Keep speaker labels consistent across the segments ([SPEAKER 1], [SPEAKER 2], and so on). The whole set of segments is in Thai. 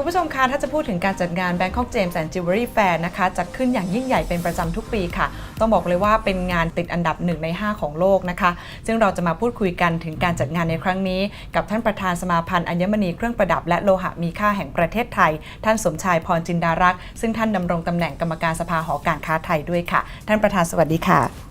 [SPEAKER 1] คุณผู้ชมคะถ้าจะพูดถึงการจัดงาน Bangkok James and Jewelry Fair นะคะจัดขึ้นอย่างยิ่งใหญ่เป็นประจำทุกปีค่ะ ต้องบอกเลยว่าเป็นงานติดอันดับหนึ่งใน 5 ของโลกนะคะ ซึ่งเราจะมาพูดคุยกันถึงการจัดงานในครั้งนี้ กับท่านประธานสมาพันธ์อัญมณีเครื่องประดับและโลหะมีค่าแห่งประเทศไทย ท่านสมชายพรจินดารักษ์ซึ่งท่านดำรงตำแหน่งกรรมการสภาหอการค้าไทยด้วยค่ะ ท่านประธานสวัสดีค่ะ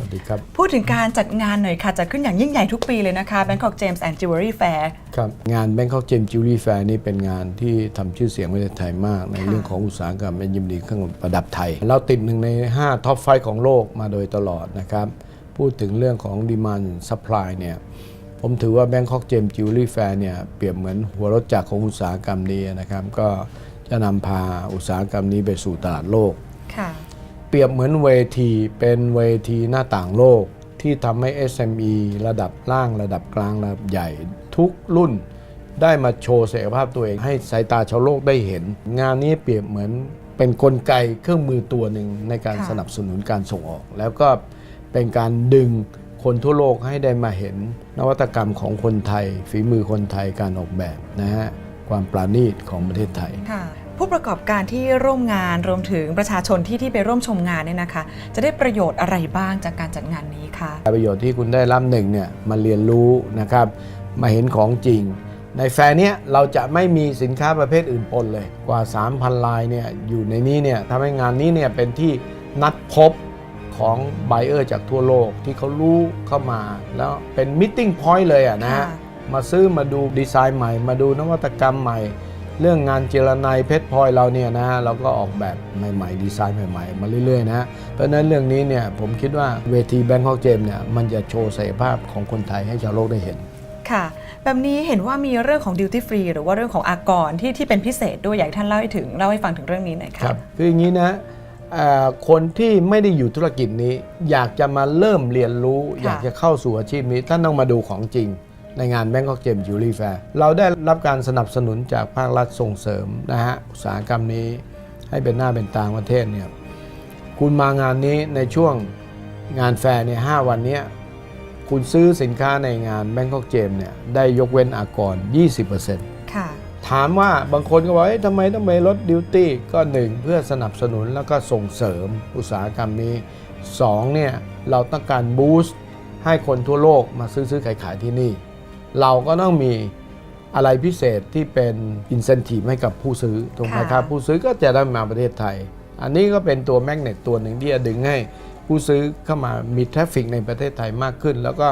[SPEAKER 2] สวัสดีครับ
[SPEAKER 1] พูดถึงการจัดงานหน่อยค่ะ จัดขึ้นอย่างยิ่งใหญ่ทุกปีเลยนะคะ Bangkok James and Jewelry Fair
[SPEAKER 2] ครับ งาน Bangkok Gem Jewelry Fair นี่เป็นงานที่ทำชื่อเสียงประเทศไทยมาก ใน
[SPEAKER 1] ค่ะ
[SPEAKER 2] เรื่องของอุตสาหกรรมและยิมดีเครื่องประดับไทย เราติดหนึ่งใน 5 ท็อปไฟของโลกมาโดยตลอดนะครับ พูดถึงเรื่องของ Demand Supply เนี่ยผมถือว่า Bangkok Gem Jewelry Fair เนี่ยเปรียบเหมือนหัวรถจักรของอุตสาหกรรมนี้นะครับ ก็จะนำพาอุตสาหกรรมนี้ไปสู่ตลาดโลก
[SPEAKER 1] ค่ะ
[SPEAKER 2] เปรียบเหมือนเวทีเป็นเวทีหน้าต่างโลก ที่ทำให้ SME ระดับล่างระดับกลางระดับใหญ่ ทุกรุ่นได้มาโชว์ศักยภาพตัวเองให้สายตาชาวโลกได้เห็น งานนี้เปรียบเหมือนเป็นนกลไกเครื่องมือตัวหนึ่งในการ
[SPEAKER 1] ค่ะ
[SPEAKER 2] สนับสนุนการส่งออก แล้วก็เป็นการดึงคนทั่วโลกให้ได้มาเห็น นวัตกรรมของคนไทย ฝีมือคนไทยการออกแบบนะฮะความปราณีตของประเทศไทย
[SPEAKER 1] ค่ะ ผู้ประกอบการที่ร่วมงานรวมถึงประชาชนที่ที่ไปร่วมชมงานเนี่ยนะคะ จะได้ประโยชน์อะไรบ้างจากการจัดงานนี้คะ
[SPEAKER 2] ประโยชน์ที่คุณได้รับหนึ่งเนี่ยมาเรียนรู้นะครับมาเห็นของจริง ในแฟร์เนี้ยเราจะไม่มีสินค้าประเภทอื่นปนเลยกว่า 3,000 ลายเนี่ยอยู่ในนี้เนี่ยทำให้งานนี้เนี่ยเป็นที่นัดพบของไบเออร์จากทั่วโลกที่เขารู้เข้ามา แล้วเป็นมิ e พอยต์เลยอะนะฮะ
[SPEAKER 1] ค่ะ
[SPEAKER 2] มาซื้อมาดูดีไซน์ใหม่ มาดูนวัตกรรมใหม่ เรื่องงานเจรไนเพชรพลอยเราเนี่ยนะฮะเราก็ออกแบบใหม่ๆ ดีไซน์ใหม่ๆ มาเรื่อยๆนะฮะเพราะฉะนั้นเรื่องนี้เนี่ยผมคิดว่าเวทีแบงคอกเจมเนี่ยมันจะโชว์ศักยภาพของคนไทยให้ชาวโลกได้เห็น
[SPEAKER 1] ค่ะ แบบนี้เห็นว่ามีเรื่องของ duty free หรือว่าเรื่องของอากรที่ที่เป็นพิเศษด้วยอยากให้ท่านเล่าให้ถึงเล่าให้ฟังถึงเรื่องนี้หน่อยค่ะ
[SPEAKER 2] คืออย่างนี้นะเอ่อคนที่ไม่ได้อยู่ธุรกิจนี้ อยากจะมาเริ่มเรียนรู้
[SPEAKER 1] ค่ะ
[SPEAKER 2] อยากจะเข้าสู่อาชีพนี้ท่านต้องมาดูของจริง ในงาน Bangkok Gem Jewelry Fair เราได้รับการสนับสนุนจากภาครัฐส่งเสริมนะฮะอุตสาหกรรมนี้ให้เป็นหน้าเป็นตาประเทศเนี่ยคุณมางานนี้ในช่วงงานแฟร์เนี่ยหวันเนี้ยคุณซื้อสินค้าในงาน Bangkok Gem เนี่ยได้ยกเว้นอากร 20%
[SPEAKER 1] ค่ะ
[SPEAKER 2] ถามว่าบางคนก็บอกเอ๊ะทำไมต้องไปลดดิวตี้ก็หนึ่งเพื่อสนับสนุนแล้วก็ส่งเสริมอุตสาหกรรมนี้สองเนี่ยเราต้องการบูสต์ให้คนทั่วโลกมาซื้อซื้อขายขายที่นี่ เราก็ต้องมีอะไรพิเศษที่เป็นอินเซนティブให้กับผู้ซื้อถูกไหมครับ
[SPEAKER 1] ค่ะ
[SPEAKER 2] ผู้ซื้อก็จะได้มาประเทศไทย อันนี้ก็เป็นตัวแมกเนตตัวหนึ่งที่จะดึงให้ผู้ซื้อเข้ามามีทราฟฟิกในประเทศไทยมากขึ้น แล้วก็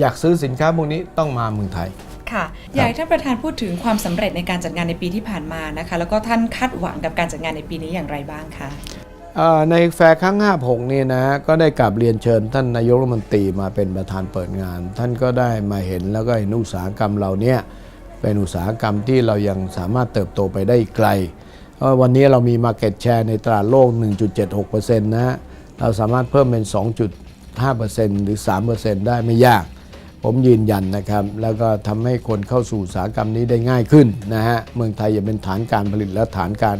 [SPEAKER 2] อยากซื้อสินค้าพวกนี้ต้องมาเมืองไทย
[SPEAKER 1] ค่ะ อยากให้ท่านประธานพูดถึงความสำเร็จในการจัดงานในปีที่ผ่านมานะคะ แล้วก็ท่านคาดหวังกับการจัดงานในปีนี้อย่างไรบ้างคะ
[SPEAKER 2] เอ่อ ในแฟร์ครั้ง 56 นี่นะก็ได้กลับเรียนเชิญ ท่านนายกรัฐมนตรีมาเป็นประธานเปิดงาน ท่านก็ได้มาเห็นแล้วก็เห็นอุตสาหกรรมเราเนี่ยเป็นอุตสาหกรรมที่เรายังสามารถเติบโตไปได้ไกลเพราะวันนี้เรามี Market Share ในตลาดโลก 1.76%นะฮะเราสามารถเพิ่มเป็น 2.5%หรือ 3%ได้ไม่ยาก ผมยืนยันนะครับ แล้วก็ทำให้คนเข้าสู่อุตสาหกรรมนี้ได้ง่ายขึ้นนะฮะ เมืองไทยจะเป็นฐานการผลิตและฐานการ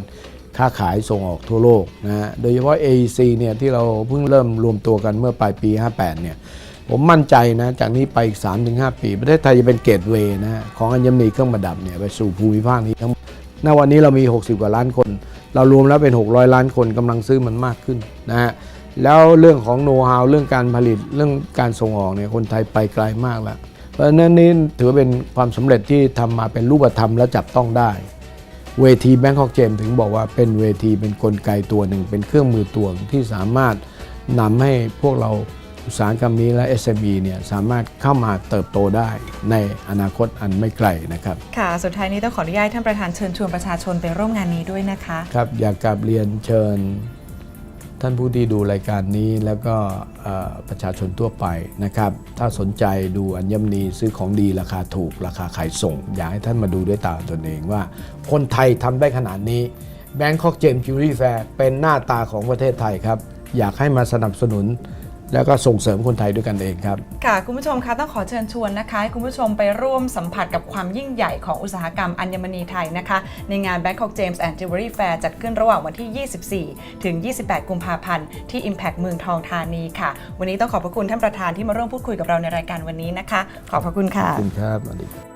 [SPEAKER 2] ค้าขายส่งออกทั่วโลกนะฮะโดยเฉพาะ AEC เนี่ยที่เราเพิ่งเริ่มรวมตัวกันเมื่อปลายปี 58 เนี่ยผมมั่นใจนะจากนี้ไปอีก 3-5 ปี ประเทศไทยจะเป็นเกตเวย์นะของอัญมณีเครื่องประดับเนี่ยไปสู่ภูมิภาคนี้ทั้งณวันนี้เรามี 60 กว่าล้านคน เรารวมแล้วเป็น 600 ล้านคนกำลังซื้อมันมากขึ้นนะฮะแล้วเรื่องของโน้ตฮาวเรื่องการผลิตเรื่องการส่งออกเนี่ยคนไทยไปไกลมากแล้ว เพราะฉะนั้นนี่ถือว่าเป็นความสำเร็จที่ทำมาเป็นรูปธรรมและจับต้องได้ เวที Bangkok Gem ถึงบอกว่าเป็นเวทีเป็นกลไกตัวหนึ่ง เป็นเครื่องมือตัวหนึ่งที่สามารถนำให้พวกเราอุตสาหกรรมนี้และ SME เนี่ยสามารถเข้ามาเติบโตได้ในอนาคตอันไม่ไกลนะครับ
[SPEAKER 1] ค่ะ สุดท้ายนี้ต้องขออนุญาตให้ท่านประธานเชิญชวนประชาชนไปร่วมงานนี้ด้วยนะคะ
[SPEAKER 2] ครับ อยากกลับเรียนเชิญ ท่านผู้ที่ดูรายการนี้แล้วก็ประชาชนทั่วไปนะครับ ถ้าสนใจดูอัญมณีซื้อของดีราคาถูก ราคาขายส่ง อยากให้ท่านมาดูด้วยตาตนเองว่า คนไทยทำได้ขนาดนี้ Bangkok Gem Jewelry Fair เป็นหน้าตาของประเทศไทยครับ อยากให้มาสนับสนุน แล้วก็ส่งเสริมคนไทยด้วยกันเองครับ
[SPEAKER 1] ค่ะ คุณผู้ชมคะต้องขอเชิญชวนนะคะให้คุณผู้ชมไปร่วมสัมผัสกับความยิ่งใหญ่ของอุตสาหกรรมอัญมณีไทยนะคะ ในงาน Bangkok James and Jewelry Fair จัดขึ้นระหว่างวันที่ 24 ถึง 28 กุมภาพันธ์ที่ Impact เมืองทองธานีค่ะ วันนี้ต้องขอบพระคุณท่านประธานที่มาร่วมพูดคุยกับเราในรายการวันนี้นะคะ ขอบพระคุณค่ะ
[SPEAKER 2] ขอบคุณครับสวัสดีครับ